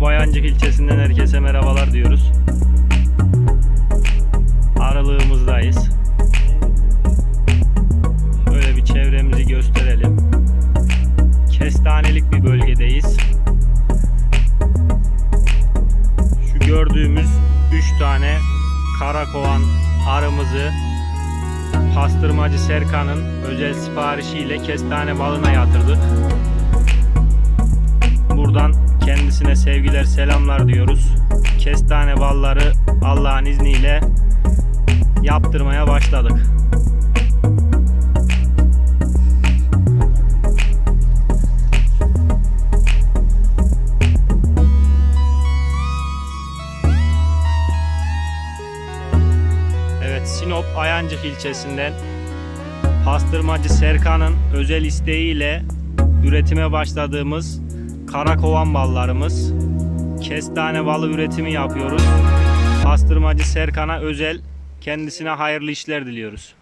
Sinop Ayancık ilçesinden herkese merhabalar diyoruz. Aralığımızdayız. Şöyle bir çevremizi gösterelim. Kestanelik bir bölgedeyiz. Şu gördüğümüz 3 tane karakovan arımızı pastırmacı Serkan'ın özel siparişiyle kestane balına yatırdık. Sevgiler, selamlar diyoruz. Kestane balları Allah'ın izniyle yaptırmaya başladık. Evet, Sinop Ayancık ilçesinden pastırmacı Serkan'ın özel isteğiyle üretime başladığımız karakovan ballarımız. Kestane balı üretimi yapıyoruz. Pastırmacı Serkan'a özel kendisine hayırlı işler diliyoruz.